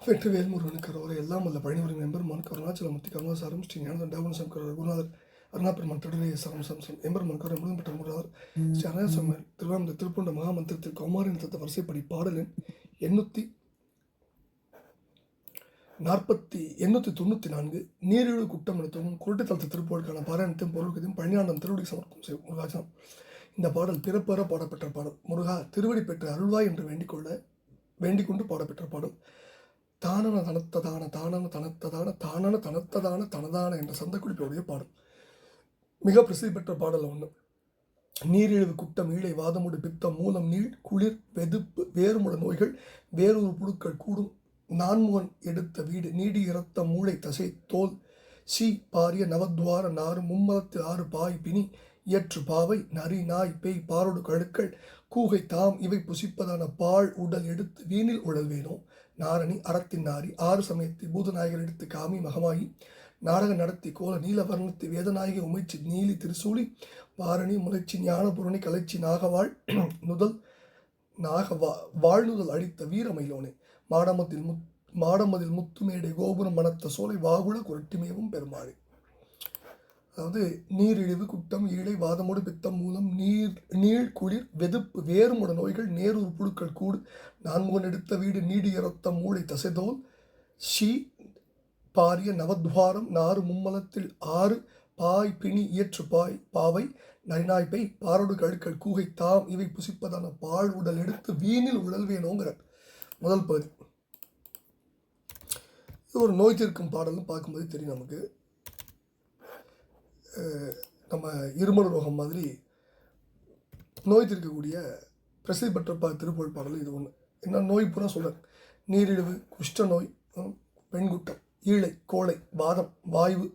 வெற்றிவேல் முருகனுக்கு அவரை எல்லாம் வல்ல பழனிபுரி எம்பெருமான் கருணாச்சலமூர்த்தி கருணாசாரம் ஸ்ரீ ஞானதன் டேவன் சங்கர் குருநாதர் அருணாபெருமான் தொடரைய சரம் சம்சம் எம்பெருமான் கரு முருகன் பெற்ற முருகாதர் ஸ்ரீ அரணாசம்மன் திருவாமந்த திருப்பூண்ட மகாமந்திரத்தில் கௌமாரின் தத்த வரிசைப்படி பாடலின் எண்ணூற்றி நாற்பத்தி எண்ணூற்றி தொண்ணூற்றி நான்கு நீரிழிவு குட்டம் எடுத்தவும் குருட்டை தளத்து திருப்பூருக்கான பாராயணத்தையும் பொருளுக்கதையும் பழனியாண்டம் திருவடி சமர்ப்பம் செய்யும் முருகாச்சலம் இந்த பாடல் பிறப்பெற பாடப்பெற்ற பாடல். முருகா திருவடி பெற்ற அருள்வாய் என்று வேண்டிக் கொள்ள வேண்டிக் கொண்டு பாடப்பெற்ற பாடல். தானன தனத்ததான தானன தனத்ததான தானன தனத்ததான தனதான என்ற சந்தக்குறிப்போடைய பாடல். மிக பிரசித்தி பெற்ற பாடல் ஒன்று நீரிழிவு குட்டம் ஈழை வாதமுடி பித்தம் மூலம் நீள் குளிர் வெதுப்பு வேறுமுட நோய்கள் வேறொரு புழுக்கள் கூடும். நான்முகன் எடுத்த வீடு நீடி இறத்த மூளை தசை தோல் சி பாரிய நவத்வார நாறு மும்மலத்து ஆறு பாய் பிணி இயற்று பாவை நரி நாய் பேய் பாரோடு கழுக்கள் கூகை தாம் இவை புசிப்பதான பால் உடல் எடுத்து வீணில் உழல்வேனோ? நாரணி அறத்தின் நாரி. ஆறு சமயத்தை பூதநாயகர் எடுத்து காமி மகமாயி நாடகம் நடத்தி கோல நீலவர்ணத்து வேதநாயகி உமைச்சி நீலி திருசூலி வாரணி முளைச்சி ஞானபுரணி கலைச்சி நாகவாள் நுதல் நாக வா வாழ்நுதல் அழித்த வீரமயிலோனே மாடமத்தில் முத் மாடமதில் முத்துமேடை கோபுரம் மணத்த சோலை வாகுல குரட்டிமேவும் பெருமாளே. அதாவது நீரிழிவு குட்டம் ஈழை வாதமோடு பித்தம் மூலம் நீர் நீள் குளிர் வெதுப்பு வேறுமுட நோய்கள் நேரூர் புழுக்கள் கூடு நான்முகன் எடுத்த வீடு நீடி இரத்தம் மூளை தசைதோல் ஷீ பாரிய நவத்வாரம் நாறு மும்மலத்தில் ஆறு பாய் பிணி இயற்று பாய் பாவை நரிநாய்ப்பை பாரோடு கழுக்கள் கூகை தாம் இவை புசிப்பதான பால் உடல் எடுத்து வீணில் உழல்வேனோங்கிற முதல் பகுதி. இது ஒரு நோய் தீர்க்கும் பாடலும் பார்க்கும்போது தெரியும் நமக்கு. நம்ம இருமல் ரோகம் மாதிரி நோய் தீர்க்கக்கூடிய பிரசித்தி பெற்ற பா திருப்புகழ் பாடல் இது ஒன்று என்ன நோய் பூரா சொல்கிறேன் நீரிழிவு குஷ்ட நோய் பெண்குட்டம் ஈழை கோழை வாதம் வாய்வு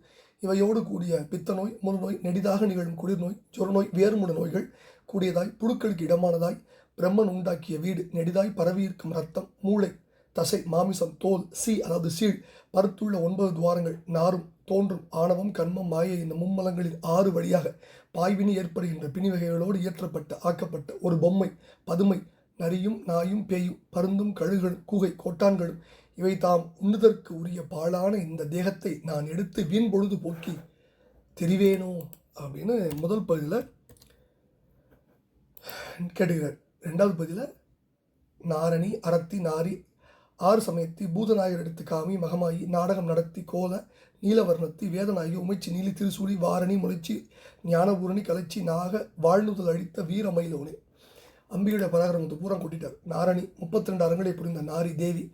இவையோடு கூடிய பித்த நோய் முழுநோய் நெடிதாக நிகழும் குளிர்நோய் ஜொரநோய் வேறுமுட நோய்கள் கூடியதாய் புழுக்களுக்கு இடமானதாய் பிரம்மன் உண்டாக்கிய வீடு நெடிதாய் பரவியிருக்கும் ரத்தம் மூளை தசை மாமிசம் தோல் சி அதாவது சீழ் பருத்துள்ள ஒன்பது துவாரங்கள் நாரும் தோன்றும் ஆணவம் கண்மம் மாயை இந்த மும்மலங்களில் ஆறு வழியாக பாய்வினி ஏற்படுகின்ற பிணிவகைகளோடு இயற்றப்பட்ட ஆக்கப்பட்ட ஒரு பொம்மை பதுமை நரியும் நாயும் பேயும் பருந்தும் கழுகுகளும் கூகை கோட்டான்களும் இவை தாம் உண்ணுதற்கு உரிய பாழான இந்த தேகத்தை நான் எடுத்து வீண் பொழுது போக்கி தெரிவேனோ அப்படின்னு முதல் பகுதியில் கேட்டுக்கிறார். ரெண்டாவது பகுதியில் நாரணி அரத்தி நாரி ஆறு சமயத்தி பூதநாயகர் எடுத்து காமி மகமாயி நாடகம் நடத்தி கோல நீலவர்ணத்தி வேதநாயகி உமைச்சி நீலி திருசூலி வாரணி முளைச்சி ஞானபூரணி கலைச்சி நாக வாழ்நுதல் அழித்த வீரமயிலோனே அம்பிகையோட பராக்கிரமத்தை பூரா கூட்டிட்டார். நாரணி முப்பத்தி ரெண்டு அரங்களை புரிந்த நாரி தேவி.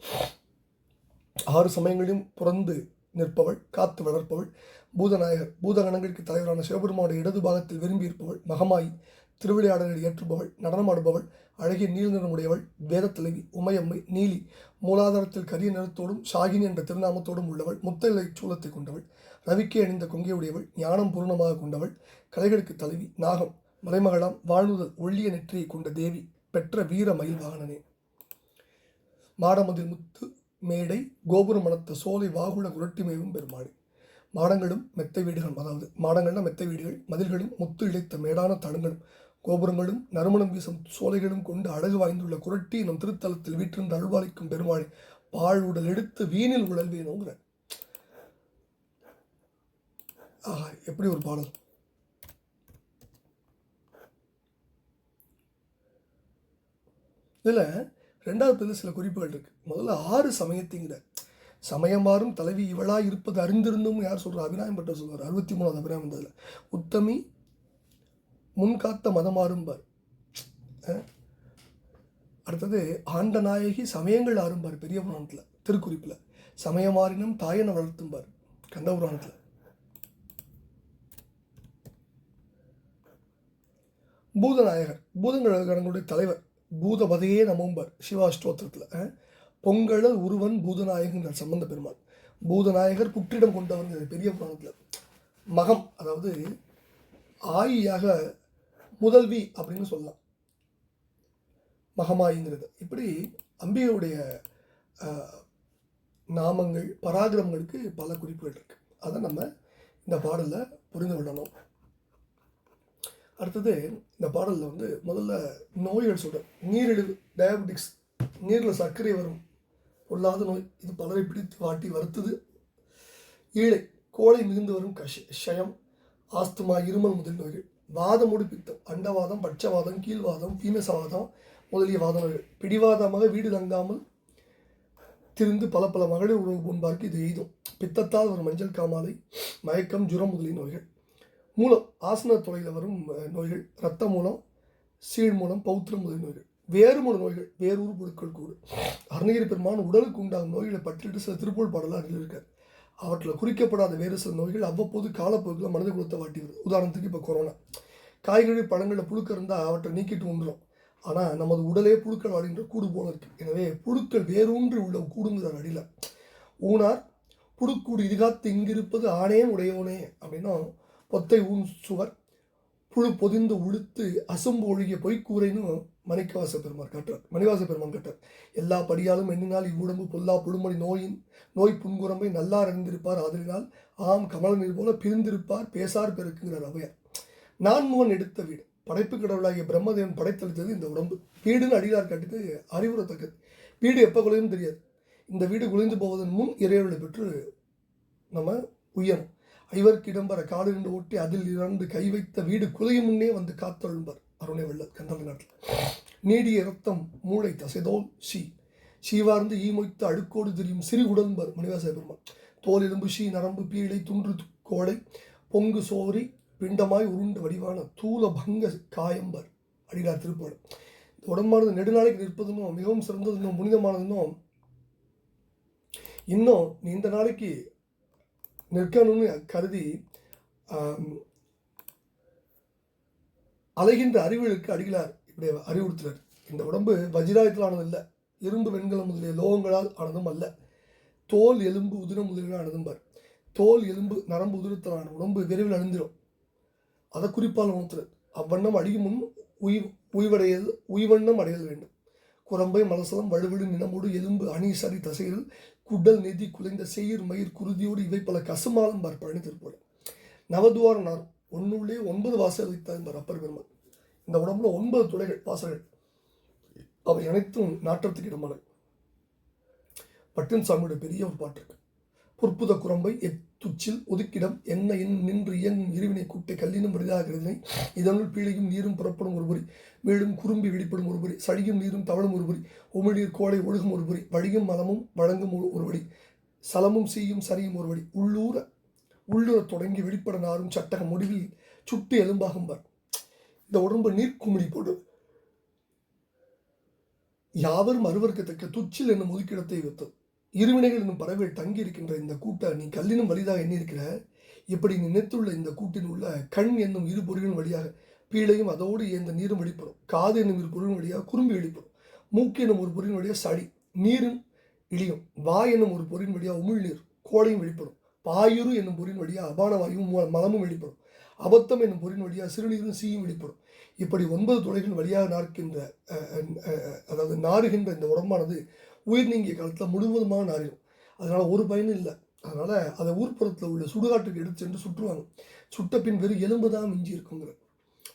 ஆறு சமயங்களிலும் புறந்து நிற்பவள் காத்து வளர்ப்பவள். பூதநாயகர் பூதகணங்களுக்கு தலைவரான சிவபெருமானுடைய இடது பாகத்தில் விரும்பி இருப்பவள் மகமாயி திருவிளையாடல்களை ஏற்றுபவள் நடனமாடுபவள் அழகிய நீல் நிறமுடையவள் வேதத்தலைவி உமையம்மை நீலி மூலாதாரத்தில் கரிய நிறத்தோடும் ஷாகினி என்ற திருநாமத்தோடும் உள்ளவள் முத்தலை சூலத்தை கொண்டவள் ரவிக்கே அணிந்த கொங்கையுடையவள் ஞானம் பூர்ணமாக கொண்டவள் கலைகளுக்கு தலைவி நாகம் மலைமகளாம் வாழ்நுதல் ஒள்ளிய நெற்றியை கொண்ட தேவி பெற்ற வீர மயில் வாகனனே. மாடமதில் முத்து மேடை கோபுரம் மனத்த சோலை வாகுல குரட்டிமேவும் பெருமாடு மாடங்களும் மெத்தை வீடுகளும் அதாவது மாடங்கள்னா மெத்தை வீடுகள் மதில்களும் முத்து இழைத்த மேடான தளங்களும் கோபுரங்களும் நறுமணம் வீசும் சோலைகளும் கொண்டு அழகு வாய்ந்துள்ள குரட்டி நம் திருத்தலத்தில் வீற்றிருந்து அருள்வாளிக்கும் பெருமாளை பாழ் உடல் எடுத்து வீணில் உழல்வேணுங்கிற ஆஹா எப்படி ஒரு பாடல். இதில் ரெண்டாவது பதில் சில குறிப்புகள் இருக்கு. முதல்ல ஆறு சமயத்திங்கிற சமயம் மாறும் தலைவி இவளா இருப்பது அறிந்திருந்தும் யார் சொல்றா? அபிநாயம் பட்டர் சொல்வார். அறுபத்தி மூணாவது அபிராயம் வந்ததில். உத்தமி முன்காத்த மதமாறும்பார் அடுத்தது ஆண்ட நாயகி சமயங்கள் ஆறும்பார் பெரிய புராணத்தில் திருக்குறிப்பில். சமயமாறினும் தாயனை வளர்த்தும்பார் கந்த புராணத்தில். பூதநாயகர் பூதங்கள் கணங்களுடைய தலைவர் பூதபதையே நம்பும்பார் சிவா ஸ்தோத்திரத்தில். பொங்கழல் உருவன் பூதநாயகன் சம்பந்த பெருமாள். பூதநாயகர் புற்றிடம் கொண்டவர் பெரிய புராணத்தில். மகம் அதாவது ஆயியாக முதல்வி அப்படின்னு சொல்லலாம். மகமாயிங்கிறது. இப்படி அம்பிகையுடைய நாமங்கள் பராக்கிரமங்களுக்கு பல குறிப்புகள் இருக்கு. அதை நம்ம இந்த பாடலில் புரிந்து கொள்ளணும். அடுத்தது இந்த பாடலில் வந்து முதல்ல நோய்கள் சொல்கிறேன் நீரிழிவு டயபெட்டிக்ஸ் நீரில் சர்க்கரை வரும் பொல்லாத நோய். இது பலரை பிடித்து வாட்டி வருத்துது. ஈழை கோழை மிகுந்து வரும் கஷ ஷயம் ஆஸ்துமா இருமல் முதல் நோய்கள். வாதமுடு பித்தம் அண்டவாதம் பட்சவாதம் கீழ்வாதம் பீமசவாதம் முதலிய வாதங்கள். பிடிவாதமாக வீடு தங்காமல் திருந்து பல பல மகளிர் உறவு முன்பார்க்கு இது எய்தும். பித்தத்தால் வரும் மஞ்சள் காமாலை மயக்கம் ஜுரம் முதலிய நோய்கள். மூலம் ஆசன துறையில் வரும் நோய்கள். இரத்த மூலம் சீழ் மூலம் பௌத்திரம் முதலிய நோய்கள். வேறு மூல நோய்கள் வேறொரு பொருட்கள் கூடு. அருணகிரி பெருமான் உடலுக்கு உண்டாகும் நோய்களை பற்றிட்டு சில திருப்பூர் பாடலாக இருக்கார். அவற்றில் குறிக்கப்படாத வேறு சில நோய்கள் அவ்வப்போது காலப்போக்கில் மனித கொடுத்த வாட்டி வருது உதாரணத்துக்கு இப்போ கொரோனா. காய்கறி பழங்களில் புழுக்க இருந்தால் அவற்றை நீக்கிட்டு வந்துடும். ஆனால் நமது உடலே புழுக்கள் வாடுகின்ற கூடு போல இருக்குது எனவே புழுக்கள் வேரூன்றி உள்ள கூடுங்கிறார் அடியில். ஊனார் புழுக்கூடு இதுகாத்து இங்கிருப்பது ஆனேன் உடையோனே அப்படின்னா பொத்தை ஊன் சுவர் புழு பொதிந்து உளுத்து அசம்பு ஒழுகிய பொய்க்கூரைன்னு மணிக்கவாச பெருமாள் கட்டுறார். மணிவாச பெருமான் கட்டுறார். எல்லா படியாலும் எண்ணினால் இவ்வுடம்பு பொல்லா புழுமணி நோயின் நோய் புன்குரம்பை நல்லார் அறிந்திருப்பார். ஆதரினால் ஆம் கமலநீர் போல பிரிந்திருப்பார் பேசார் பெருக்குங்கிறார் அவையார். நான்முகன் எடுத்த வீடு. படைப்பு கடவுளாகிய பிரம்மதேவன் படைத்தளித்தது இந்த உடம்பு. வீடுன்னு அடியார் கட்டிட்டு அறிவுறத்தக்கது. வீடு எப்போ குலையும் தெரியாது. இந்த வீடு குலைந்து போவதன் முன் இறைவனை பெற்று நம்ம உயரும். ஐவர்க்கு இடம்பெற காடு நின்று ஓட்டி அதில் இரண்டு கை வைத்த வீடு குலையும் முன்னே வந்து காத்தொழும்பர் அருணை வெள்ள கந்தள நாட்டில். நீடிய ரத்தம் மூளை தசைதோல் ஷீ சீவார்ந்து ஈமொய்த்து அழுக்கோடு திரியும் சிறு உடன்பர் மணிவாச பெருமாள். தோல் எலும்பு ஷீ நரம்பு பீழை துன்று கோளை கோடை பொங்கு சோரி பிண்டமாய் உருண்டு வடிவான தூல பங்க காயம்பர் அடிகார் திருப்பாடு இந்த உடம்பானது நெடுநாளைக்கு நிற்பதுன்னும் மிகவும் சிறந்ததுன்னும் புனிதமானதுன்னும் இன்னும் நீண்ட நாளைக்கு நிற்கணும்னு கருதி அலைகின்ற அறிவுகளுக்கு அடிகளார் இப்படி அறிவுறுத்துறார் இந்த உடம்பு வஜ்ராயத்திலானது இல்லை இரும்பு வெண்கலம் முதலிய லோகங்களால் ஆனதும் அல்ல. தோல் எலும்பு உதிரம் முதலிய ஆனதும் பார். தோல் எலும்பு நரம்பு உதிரத்திலான உடம்பு விரைவில் அழிந்திரும். அதை குறிப்பால் உணர்த்துறது அவ்வண்ணம் அடியும் முன் உய் உய்வடையது உய்வண்ணம் அடையல் வேண்டும். குரம்பை மலசலம் வலுவிடு நினமோடு எலும்பு அணி சரி தசைகள் குடல் நெதி குலைந்த செயிர் மயிர் குருதியோடு இவை பல கசுமாலும் பார் பழனி திருப்போல நவதுவார நார் ஒன்றுள்ளே ஒன்பது வாசல் வைத்தார் பார் அப்பர் பெருமாள். இந்த உடம்புல ஒன்பது துளைகள் வாசல்கள். அவை அனைத்தும் நாற்றத்துக்கு இடமான பட்டின் சாமியோட பெரிய ஒரு பாட்டு இருக்கு. புற்புத குரம்பை எத்துச்சில் ஒதுக்கிடம். என்ன என் நின்று இயங்கும் இருவினை கூட்டை கல்லினும் விடுதாகிறதனை இதனுள் பீழையும் நீரும் புறப்படும் ஒருபுரி மேலும் குறும்பி வெளிப்படும் ஒருபுரி சளியும் நீரும் தவழும் ஒருபுரி உமிழ்நீர் கோடை ஒழுகும் ஒருபுரி வழியும் மலமும் வழங்கும் ஒரு- ஒருபடி சலமும் சீயும் சரியும் ஒருபடி உள்ளூர உள்ளுறத் தொடங்கி வெளிப்பட நாரும் சட்டக முடிவில் சுட்டு எலும்பாகும் பார். இந்த உடம்பு நீர்க்குமிழி போடு. யாவரும் அருவருக்கத்தக்க துச்சில் என்னும் ஒதுக்கிடத்தை வைத்தது இருவினைகள் என்னும் பறவைகள் தங்கி இருக்கின்ற இந்த கூட்டை நீ கல்லினும் வலிதாக எண்ணியிருக்கிற இப்படி நீ நினைத்துள்ள இந்த கூட்டின் உள்ள கண் என்னும் இரு பொருளின் வழியாக பீழையும் அதோடு இந்த நீரும் வெளிப்படும். காது என்னும் இரு பொருளின் வழியாக குறும்பி வெளிப்படும். மூக்கு என்னும் ஒரு பொருளின் வழியாக சளி. நீரும் இழியும் வாய் என்னும் ஒரு பொருளின் வழியாக உமிழ்நீர் கோடையும் வெளிப்படும். பாயுரு என்னும் பொருளின் வழியாக அபான வாயும் மலமும் வெளிப்படும். அபத்தம் என்னும் பொருளின் வழியாக சிறுநீரும் சீயும் வெளிப்படும். இப்படி ஒன்பது துளைகள் வழியாக நார்க்கின்ற அஹ், அதாவது நாறுகின்ற இந்த உடம்பானது உயிர் நீங்கிய காலத்தில் முழுவதுமாக நாரிடும் அதனால் ஒரு பயனும் இல்லை. அதனால் அதை ஊர்ப்புறத்தில் உள்ள சுடுகாட்டுக்கு எடுத்து சென்று சுற்றுவாங்க. சுட்ட பின் வெறும் எலும்பு தான் மிஞ்சி இருக்குங்கிற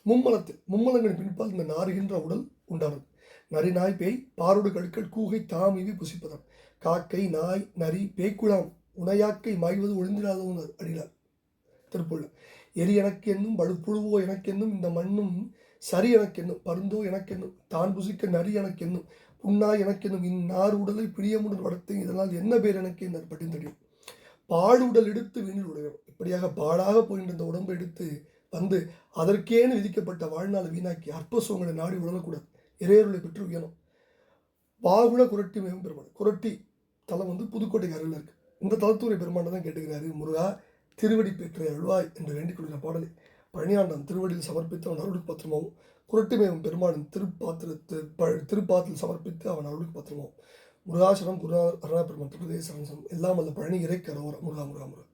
மும்மலத்தில் மும்மலங்களின் பின்பால் இந்த நாறுகின்ற உடல் உண்டானது. நரி நாய் பேய் பாரோடு கழுக்கள் கூகை தாமிவி புசிப்பதாம். காக்கை நாய் நரி பேய்க்குழாம் உணையாக்கை மாய்வது ஒழிந்திராதவனர் அடினார் திருப்புள்ள எரி எனக்கு என்னும் எனக்கென்னும் இந்த மண்ணும் சரி எனக்கென்னும் பருந்தோ எனக்கென்னும் தான் புசிக்க நரி எனக்கென்னும் உன்னா எனக்கெனும் இந்நார் உடலை பிரியமுடன் வளர்த்தேன். இதனால் என்ன பேர் எனக்கு? என்ன பட்டிந்தடியும் பாடுடல் எடுத்து வீணில் உடையணும் இப்படியாக பாடாக போயின்ற இந்த உடம்பை எடுத்து வந்து அதற்கேன்னு விதிக்கப்பட்ட வாழ்நாளை வீணாக்கி அற்ப சுகங்களை நாடி உழலக்கூடாது. இறையருளை பெற்று உயரும். பாகுல குரட்டி மேம் பெருமாள். குரட்டி தலம் வந்து புதுக்கோட்டை அருகில் இருக்கு. இந்த தலத்துறை பெருமானை தான் கேட்டுக்கிறாரு. முருகா திருவடி பெற்ற அழுவாய் என்று வேண்டிக் கொள்கிற பாடலை பழனியாண்டன் திருவடியில் சமர்ப்பித்தவன் அருள் பத்திரமாவும் குரட்டுமேவும் பெருமானின் திருப்பாத்திரத்து ப- திருப்பாத்தில் சமர்ப்பித்து அவன் அருளுக்கு பத்திரமும். முருகாசனம் குரு அருணா பெருமான் திருதேசரம் எல்லாம் அல்ல பழனி இறை கரோர முருகா முருகா முருகா.